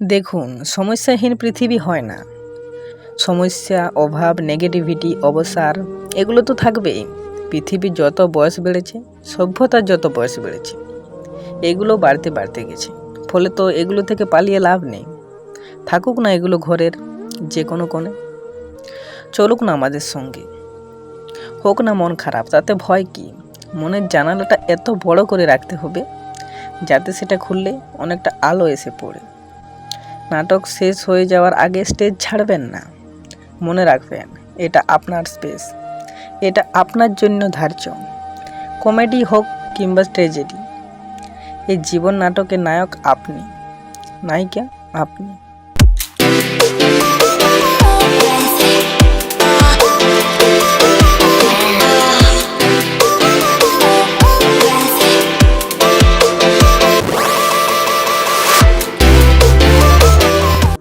দেখুন, সমস্যাহীন পৃথিবী হয় না। সমস্যা, অভাব নেগেটিভিটি অবসার এগুলো তো থাকবেই। পৃথিবীর যত বয়স বেড়েছে সভ্যতার যত বয়স বেড়েছে, এগুলো বাড়তে বাড়তে গেছে। ফলে তো এগুলো থেকে পালিয়ে লাভ নেই। থাকুক না এগুলো ঘরের যে কোনো কোণে। চলুক না আমাদের সঙ্গে। হোক না মন খারাপ, তাতে ভয় কি? মনের জানালাটা এত বড় করে রাখতে হবে, যাতে সেটা খুললে অনেকটা আলো এসে পড়ে। নাটক শেষ হয়ে যাওয়ার আগে স্টেজ ছাড়বেন না। মনে রাখবেন, এটা আপনার স্পেস এটা আপনার জন্য ধার্য। কমেডি হোক কিংবা ট্র্যাজেডি এই জীবন নাটকের নায়ক আপনি, নায়িকা আপনি।